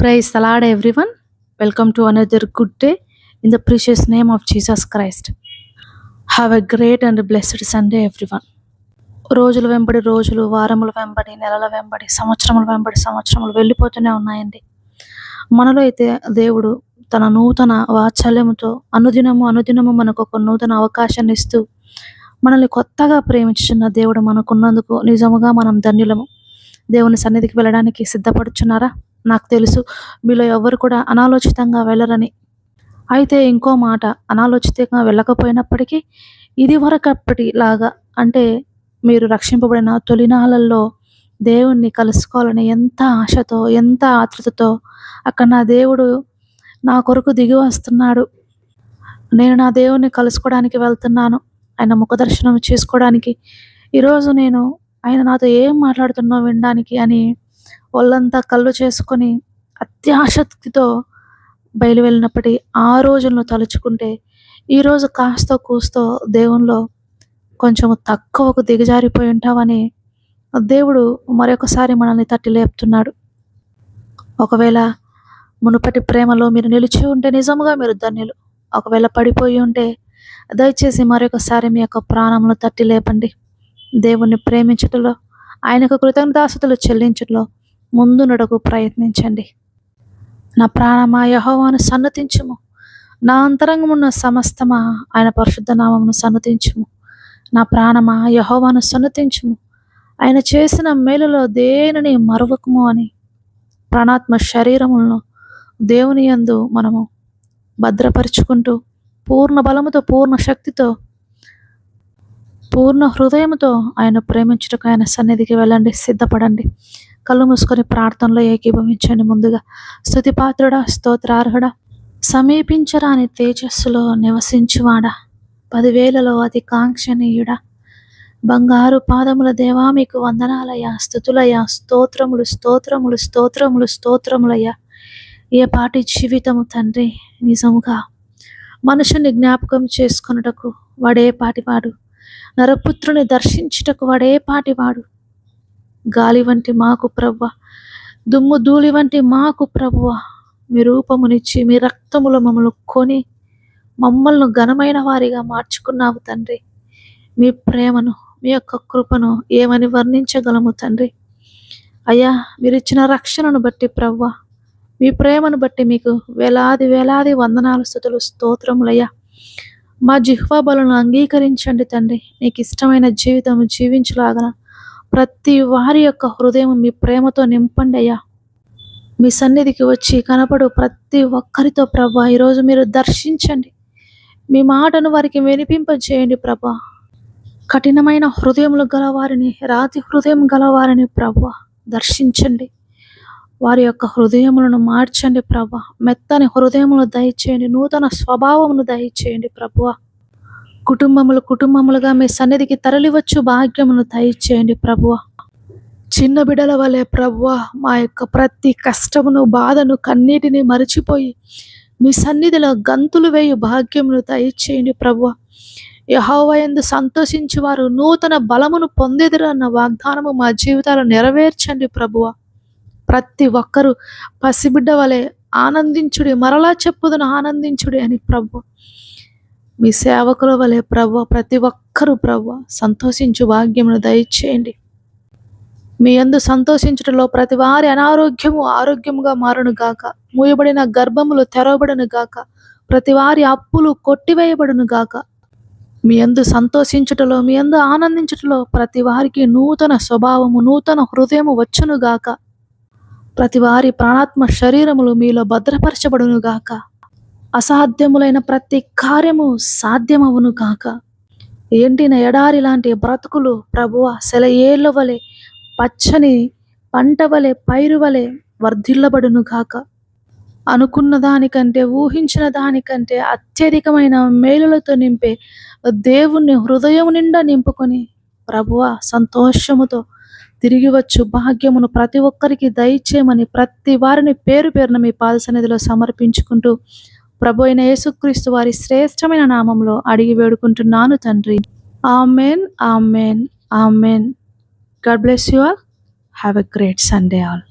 Praise the everyone welcome to another good day in the precious name of Jesus Christ have a great and blessed Sunday everyone రోజుల వెంబడి రోజులు వారముల వెంబడి నెలల వెంబడి సంవత్సరముల వెంబడి సంవత్సరములు వెళ్ళిపోతూనే ఉన్నాయండి. మనలో అయితే దేవుడు తన నూతన వాత్సల్యముతో అనుదినము అనుదినము మనకు ఒక నూతన అవకాశాన్ని ఇస్తూ మనల్ని కొత్తగా ప్రేమించున్న దేవుడు మనకున్నందుకు నిజముగా మనం ధన్యులము. దేవుని సన్నిధికి వెళ్ళడానికి సిద్ధపడుచున్నారా? నాకు తెలుసు. మీలో ఎవరు కూడా అనాలోచితంగా వెళ్ళరని. అయితే ఇంకో మాట అనాలోచితంగా వెళ్ళకపోయినప్పటికీ ఇది వరకప్పటి లాగా అంటే మీరు రక్షింపబడిన తొలినాళ్ళల్లో దేవుణ్ణి కలుసుకోవాలని ఎంత ఆశతో ఎంత ఆతృతతో అక్కడ నా దేవుడు నా కొరకు దిగి వస్తున్నాడు. నేను నా దేవుణ్ణి కలుసుకోవడానికి వెళ్తున్నాను. ఆయన ముఖదర్శనం చేసుకోవడానికి. ఈరోజు నేను ఆయన నాతో ఏం మాట్లాడుతున్నో వినడానికి అని ఒళ్ళంతా కళ్ళు చేసుకొని అత్యాసక్తితో బయలు వెళ్ళినప్పటి ఆ రోజులను తలుచుకుంటే ఈరోజు కాస్త కూస్తో దేవునిలో కొంచెం తక్కువకు దిగజారిపోయి ఉంటామని దేవుడు మరొకసారి మనల్ని తట్టి లేపుతున్నాడు. ఒకవేళ మునుపటి ప్రేమలో మీరు నిలిచి ఉంటే నిజముగా మీరు ధన్యులు. ఒకవేళ పడిపోయి ఉంటే దయచేసి మరొకసారి మీ యొక్క ప్రాణమును తట్టి లేపండి. దేవుణ్ణి ప్రేమించటంలో ఆయనకు కృతజ్ఞతాస్తుతులు చెల్లించటంలో ముందునడకు ప్రయత్నించండి. నా ప్రాణమా యహోవాను సన్నతించుము. నా అంతరంగమున్న సమస్తమా ఆయన పరిశుద్ధ నామమును సన్నతించుము. నా ప్రాణమా యహోవాను సన్నతించుము. ఆయన చేసిన మేలులో దేనిని మరవకము అని. ప్రాణాత్మ శరీరములను దేవుని యందు మనము భద్రపరుచుకుంటూ పూర్ణ బలముతో పూర్ణ శక్తితో పూర్ణ హృదయంతో ఆయన ప్రేమించుటకు ఆయన సన్నిధికి వెళ్ళండి సిద్ధపడండి. కళ్ళు మూసుకొని ప్రార్థనలో ఏకీభవించండి ముందుగా. స్థుతి స్తోత్రార్హుడ సమీపించరాని తేజస్సులో నివసించువాడా. పదివేలలో అతి కాంక్షణీయుడా బంగారు పాదముల దేవా మీకు వందనాలయ్యా. స్థుతులయ్యా స్తోత్రములు స్తోత్రములు స్తోత్రములు స్తోత్రములయ్యా. ఏ పాటి జీవితము తండ్రి నిజముగా మనుషుని జ్ఞాపకం చేసుకొనుటకు వాడే పాటివాడు. నరపుత్రుని దర్శించుటకు వాడే పాటివాడు. గాలి వంటి మాకు ప్రవ్వ. దుమ్ము ధూళి వంటి మాకు ప్రవ్వ. మీ రూపమునిచ్చి మీ రక్తముల మమ్మల్ని కొని మమ్మల్ని ఘనమైన వారిగా మార్చుకున్నావు తండ్రి. మీ ప్రేమను మీ యొక్క కృపను ఏమని వర్ణించగలము తండ్రి? అయ్యా మీరు ఇచ్చిన రక్షణను బట్టి ప్రవ్వ. మీ ప్రేమను బట్టి మీకు వేలాది వేలాది వందనాలు స్థుతులు స్తోత్రములయ్యా. మా జిహ్వా బలను అంగీకరించండి తండ్రి. నీకు ఇష్టమైన జీవితం జీవించలాగన ప్రతి వారి యొక్క హృదయం మీ ప్రేమతో నింపండి అయ్యా. మీ సన్నిధికి వచ్చి కనపడు ప్రతి ఒక్కరితో ప్రభా. ఈరోజు మీరు దర్శించండి. మీ మాటను వారికి వినిపింపజేయండి ప్రభా. కఠినమైన హృదయములు గలవారిని రాతి హృదయం గలవారిని ప్రభా దర్శించండి. వారి యొక్క హృదయములను మార్చండి ప్రభా. మెత్తని హృదయములు దయచేయండి. నూతన స్వభావమును దయచేయండి ప్రభువా కుటుంబములు కుటుంబములుగా మీ సన్నిధికి తరలివచ్చు. భాగ్యమును దయచేయండి ప్రభువ. చిన్న బిడల వలె ప్రభువ మా యొక్క ప్రతి కష్టమును బాధను కన్నీటిని మరచిపోయి మీ సన్నిధిలో గంతులు వేయు భాగ్యమును దయచేయండి ప్రభువ. యహోవయందు సంతోషించి వారు నూతన బలమును పొందేదిరన్న వాగ్దానము మా జీవితాలు నెరవేర్చండి ప్రభువ. ప్రతి ఒక్కరూ పసిబిడ్డ వలె ఆనందించుడి మరలా చెప్పుదను ఆనందించుడి అని ప్రభు మీ సేవకుల వలె ప్రభు ప్రతి ఒక్కరూ ప్రభు సంతోషించు భాగ్యమును దయచేయండి. మీ అందు సంతోషించటంలో ప్రతి వారి అనారోగ్యము ఆరోగ్యముగా మారును గాక. మూయబడిన గర్భములు తెరవబడును గాక. ప్రతి వారి అప్పులు కొట్టివేయబడును గాక. మీ అందు సంతోషించుటలో మీ అందు ఆనందించుటలో ప్రతి వారికి నూతన స్వభావము నూతన హృదయము వచ్చును గాక. ప్రతి వారి ప్రాణాత్మ శరీరములు మీలో భద్రపరచబడును గాక. అసాధ్యములైన ప్రతి కార్యము సాధ్యమవును కాక. ఎండిన ఎడారి లాంటి బ్రతుకులు ప్రభువ? సెలయేళ్ళ వలె పచ్చని పంట వలె పైరు వలె వర్ధిల్లబడును కాక. అనుకున్న దానికంటే ఊహించిన దానికంటే అత్యధికమైన మేలులతో నింపే దేవుణ్ణి హృదయం నిండా నింపుకొని ప్రభువ సంతోషముతో తిరిగి వచ్చు భాగ్యమును ప్రతి ఒక్కరికి దయచేయమని ప్రతి వారిని పేరు పేరున మీ పాద సన్నిధిలో సమర్పించుకుంటూ ప్రభు అయిన యేసుక్రీస్తు వారి శ్రేష్టమైన నామంలో అడిగి వేడుకుంటున్నాను తండ్రి. Amen amen amen. God bless you all. Have a great Sunday all.